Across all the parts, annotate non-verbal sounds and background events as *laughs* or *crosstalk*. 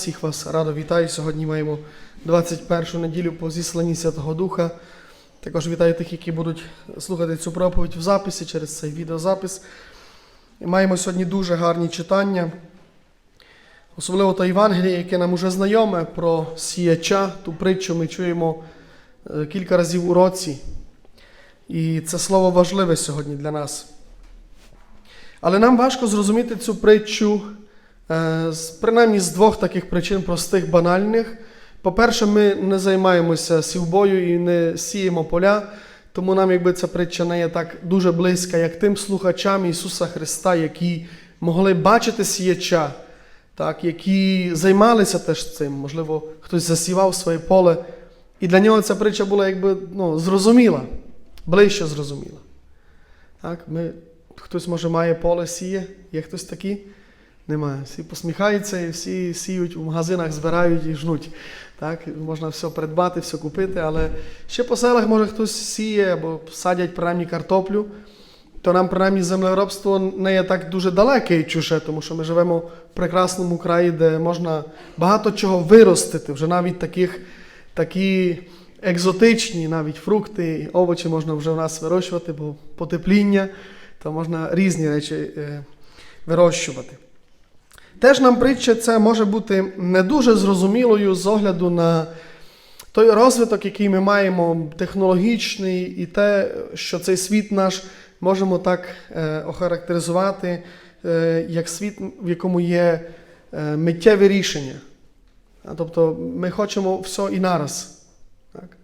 Всіх вас радо вітаю. Сьогодні маємо 21 неділю по зісланні Святого Духа. Також вітаю тих, які будуть слухати цю проповідь в записі через цей відеозапис. І маємо сьогодні дуже гарні читання, особливо то Євангеліє, яке нам уже знайоме про сіяча. Ту притчу ми чуємо е, кілька разів у році. І це слово важливе сьогодні для нас. Але нам важко зрозуміти цю притчу. Е, Принаймні з двох таких причин простих, банальних. По-перше, ми не займаємося сівбою і не сіємо поля, тому нам якби ця притча не є так дуже близька, як тим слухачам Ісуса Христа, які могли бачити сіяча, так, які займалися теж цим. Можливо, хтось засівав своє поле. І для нього ця притча була якби ну, зрозуміла, ближче зрозуміла. Так, ми, хтось, може, має поле сіє, є хтось такий? Немає. Всі посміхаються і всі сіють у магазинах, збирають і жнуть. Так? Можна все придбати, все купити, але ще по селах може хтось сіє або садять принаймні картоплю, то нам принаймні землеробство не є так дуже далеке і чуже, тому що ми живемо в прекрасному краї, де можна багато чого виростити, вже навіть таких, такі екзотичні, навіть фрукти, овочі можна вже в нас вирощувати, бо потепління, то можна різні речі е, вирощувати. Теж нам притча це може бути не дуже зрозумілою з огляду на той розвиток, який ми маємо, технологічний, і те, що цей світ наш можемо так е, охарактеризувати, е, як світ, в якому є е, миттєві рішення. Тобто ми хочемо все і нараз. Так?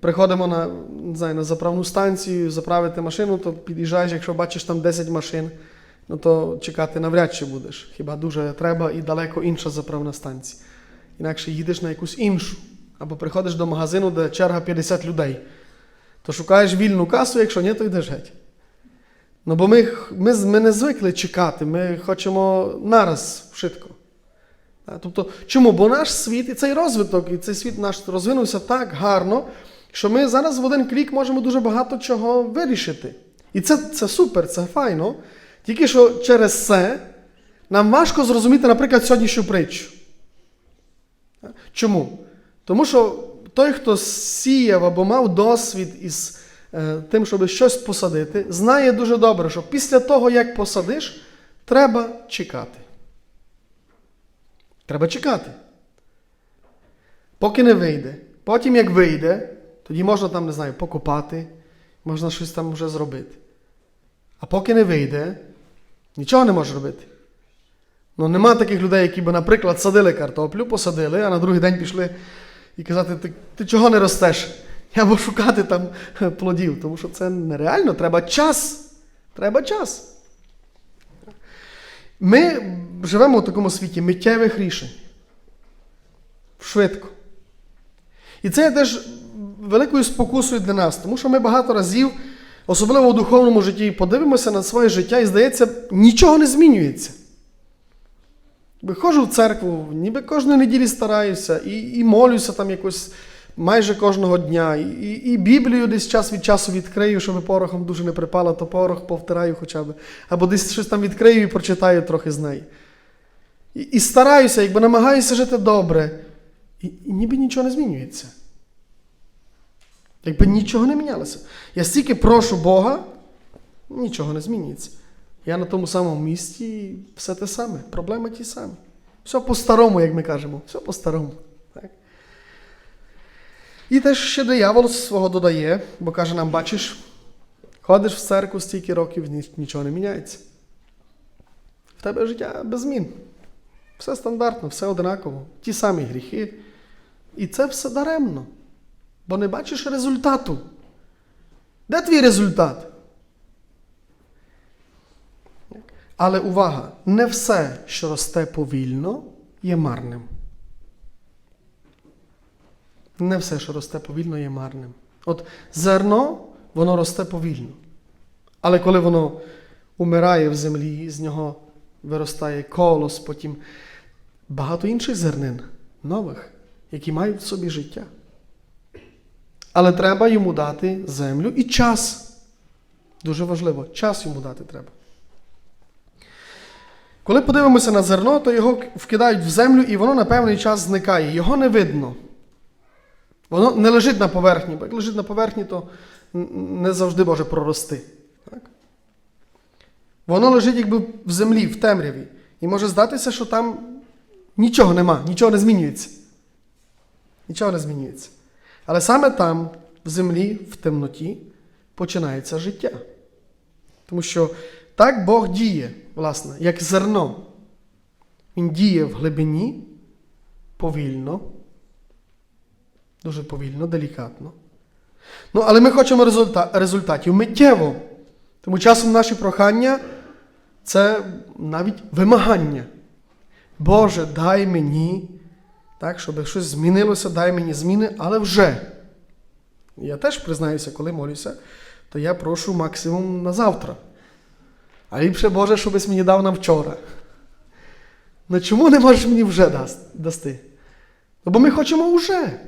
Приходимо на, не знаю, на заправну станцію, заправити машину, то під'їжджаєш, якщо бачиш там 10 машин ну то чекати навряд чи будеш. Хіба дуже треба і далеко інша заправна станція. Інакше їдеш на якусь іншу. Або приходиш до магазину, де черга 50 людей. То шукаєш вільну касу, якщо ні, то йдеш геть. Ну бо ми, ми, ми не звикли чекати, ми хочемо нараз швидко. Тобто, чому? Бо наш світ і цей розвиток, і цей світ наш розвинувся так гарно, що ми зараз в один клік можемо дуже багато чого вирішити. І це, це супер, це файно. Тільки що через це нам важко зрозуміти, наприклад, сьогоднішню притчу. Чому? Тому що той, хто сіяв або мав досвід із е, тим, щоб щось посадити, знає дуже добре, що після того, як посадиш, треба чекати. Треба чекати. Поки не вийде. Потім, як вийде, тоді можна там, не знаю, покопати, можна щось там вже зробити. А поки не вийде, нічого не можеш робити. Ну, нема таких людей, які би, наприклад, садили картоплю, посадили, а на другий день пішли і казати, ти, ти чого не ростеш? Я буду шукати там *laughs* плодів, тому що це нереально, треба час. Треба час. Ми живемо в такому світі миттєвих рішень. Швидко. І це є теж великою спокусою для нас, тому що ми багато разів, особливо у духовному житті, подивимося на своє життя і здається, нічого не змінюється. Виходжу в церкву, ніби кожної неділі стараюся, і, і молюся там якось майже кожного дня, і, і, Біблію десь час від часу відкрию, щоб порохом дуже не припало, то порох повтираю хоча б. Або десь щось там відкрию і прочитаю трохи з неї. І, і стараюся, якби намагаюся жити добре. І, і ніби нічого не змінюється. Якби нічого не мінялося. Я стільки прошу Бога, нічого не змінюється. Я на тому самому місці все те саме. Проблеми ті самі. Все по-старому, як ми кажемо. Все по-старому. Так? І теж ще диявол свого додає, бо каже нам, бачиш, ходиш в церкву стільки років, ні- нічого не міняється. В тебе життя без змін. Все стандартно, все одинаково. Ті самі гріхи. І це все даремно. Бо не бачиш результату. Де твій результат? Але увага, не все, що росте повільно, є марним. Не все, що росте повільно, є марним. От зерно, воно росте повільно. Але коли воно умирає в землі, з нього виростає колос, потім багато інших зернин, нових, які мають в собі життя. Але треба йому дати землю і час. Дуже важливо, час йому дати треба. Коли подивимося на зерно, то його вкидають в землю і воно на певний час зникає. Його не видно. Воно не лежить на поверхні, бо як лежить на поверхні, то не завжди може прорости. Так? Воно лежить якби в землі, в темряві. І може здатися, що там нічого нема, нічого не змінюється. Нічого не змінюється. Але саме там, в землі, в темноті, починається життя. Тому що так Бог діє, власне, як зерно. Він діє в глибині повільно, дуже повільно, делікатно. Ну, але ми хочемо результа- результатів миттєво. Тому часом наші прохання це навіть вимагання. Боже, дай мені, так, щоб щось змінилося, дай мені зміни, але вже. Я теж признаюся, коли молюся, то я прошу максимум на завтра. А ліпше, Боже, щобись мені дав на вчора. Ну чому не можеш мені вже дасти? Ну, бо ми хочемо вже.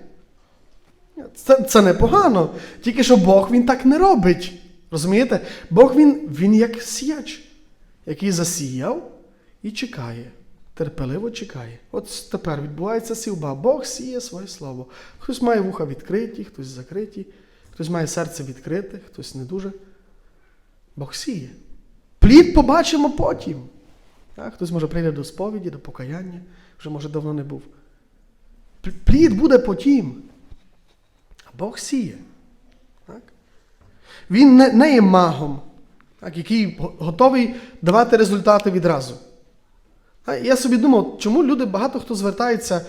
Це, це непогано. Тільки що Бог він так не робить. Розумієте? Бог він, він як сіяч, який засіяв і чекає. Терпеливо чекає. От тепер відбувається сівба. Бог сіє своє слово. Хтось має вуха відкриті, хтось закриті, хтось має серце відкрите, хтось не дуже. Бог сіє. Плід побачимо потім. Так? Хтось може прийде до сповіді, до покаяння, вже може давно не був. Плід буде потім. А Бог сіє. Так? Він не, не є магом, так, який готовий давати результати відразу. Я собі думав, чому люди багато хто звертається,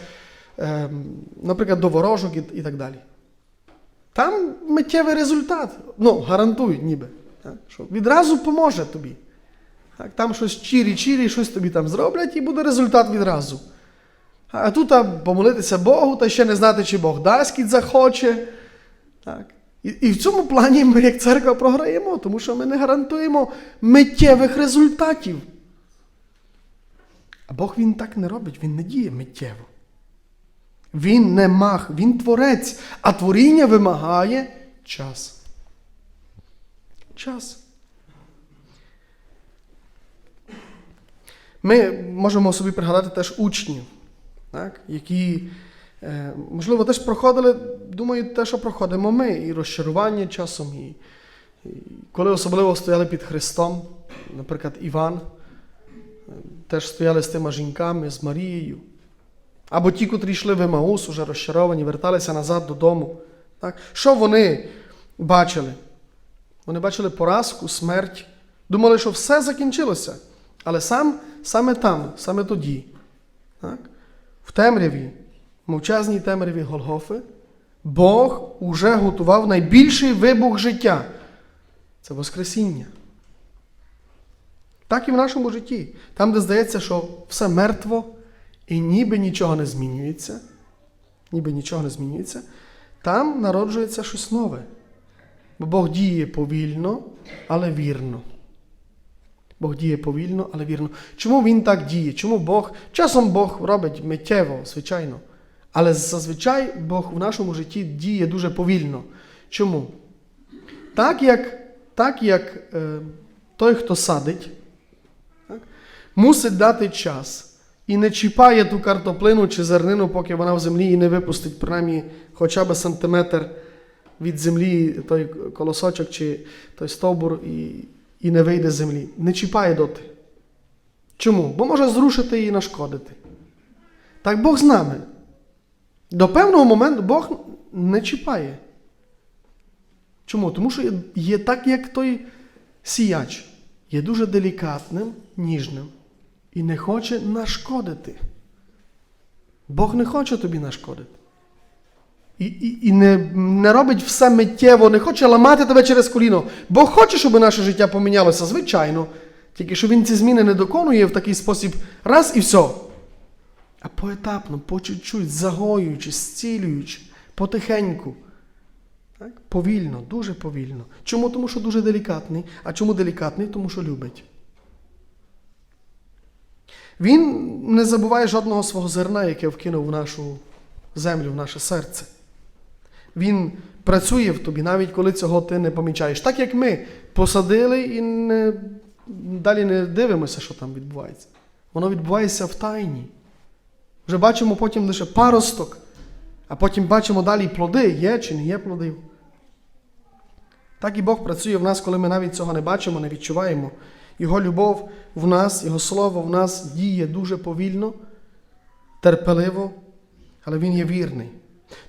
ем, наприклад, до ворожок і, так далі. Там миттєвий результат. Ну, гарантують ніби. Що відразу поможе тобі. Там щось чірі-чірі, щось тобі там зроблять, і буде результат відразу. А тут а, помолитися Богу, та ще не знати, чи Бог дасть, кіт захоче. Так. І, і в цьому плані ми, як церква, програємо, тому що ми не гарантуємо миттєвих результатів. А Бог він так не робить, він не діє миттєво. Він не мах, він творець, а творіння вимагає час. Час. Ми можемо собі пригадати теж учнів, так, які, е, можливо, теж проходили, думаю, те, що проходимо ми, і розчарування часом, і, коли особливо стояли під Христом, наприклад, Іван, теж стояли з тими жінками, з Марією. Або ті, котрі йшли в Емаус, уже розчаровані, верталися назад додому. Так? Що вони бачили? Вони бачили поразку, смерть, думали, що все закінчилося. Але сам, саме там, саме тоді, так? в темряві, мовчазній темряві Голгофи, Бог уже готував найбільший вибух життя. Це Воскресіння. Так і в нашому житті. Там, де здається, що все мертво і ніби нічого не змінюється, ніби нічого не змінюється, там народжується щось нове. Бо Бог діє повільно, але вірно. Бог діє повільно, але вірно. Чому Він так діє? Чому Бог? Часом Бог робить миттєво, звичайно. Але зазвичай Бог в нашому житті діє дуже повільно. Чому? Так як, так як е, той, хто садить, мусить дати час і не чіпає ту картоплину чи зернину, поки вона в землі і не випустить принаймні хоча б сантиметр від землі той колосочок чи той стовбур і, і не вийде з землі. Не чіпає доти. Чому? Бо може зрушити і нашкодити. Так Бог з нами. До певного моменту Бог не чіпає. Чому? Тому що є, так, як той сіяч, є дуже делікатним, ніжним і не хоче нашкодити. Бог не хоче тобі нашкодити. І, і, і не, не робить все миттєво, не хоче ламати тебе через коліно. Бог хоче, щоб наше життя помінялося, звичайно. Тільки що він ці зміни не доконує в такий спосіб раз і все. А поетапно, по чуть-чуть, загоюючи, зцілюючи, потихеньку. Так? Повільно, дуже повільно. Чому? Тому що дуже делікатний. А чому делікатний? Тому що любить. Він не забуває жодного свого зерна, яке вкинув в нашу землю, в наше серце. Він працює в тобі, навіть коли цього ти не помічаєш. Так як ми посадили і не, далі не дивимося, що там відбувається. Воно відбувається в тайні. Вже бачимо потім лише паросток, а потім бачимо далі плоди, є чи не є плоди. Так і Бог працює в нас, коли ми навіть цього не бачимо, не відчуваємо. Його любов в нас, Його слово в нас діє дуже повільно, терпеливо, але Він є вірний.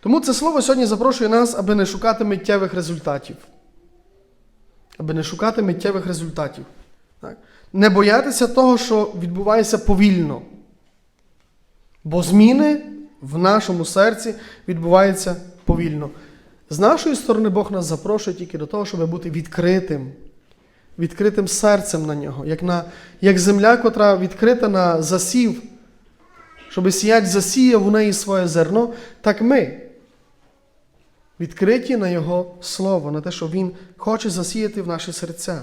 Тому це слово сьогодні запрошує нас, аби не шукати миттєвих результатів. Аби не шукати миттєвих результатів. Так? Не боятися того, що відбувається повільно. Бо зміни в нашому серці відбуваються повільно. З нашої сторони Бог нас запрошує тільки до того, щоб бути відкритим, відкритим серцем на нього, як, на, як земля, котра відкрита на засів, щоб сіяч засіяв у неї своє зерно, так ми відкриті на Його Слово, на те, що Він хоче засіяти в наші серця.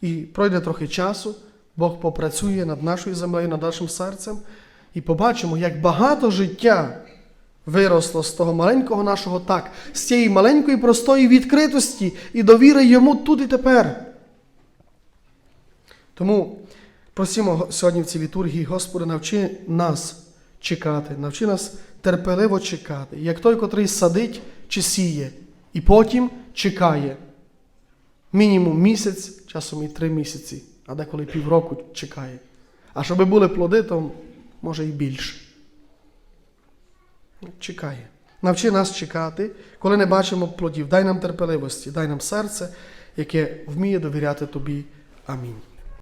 І пройде трохи часу, Бог попрацює над нашою землею, над нашим серцем, і побачимо, як багато життя виросло з того маленького нашого так, з цієї маленької простої відкритості і довіри йому тут і тепер. Тому просимо сьогодні в цій літургії, Господи, навчи нас чекати, навчи нас терпеливо чекати, як той, котрий садить чи сіє, і потім чекає. Мінімум місяць, часом і три місяці, а деколи півроку чекає. А щоб були плоди, то може і більше. Чекає. Навчи нас чекати, коли не бачимо плодів. Дай нам терпеливості, дай нам серце, яке вміє довіряти тобі. Амінь.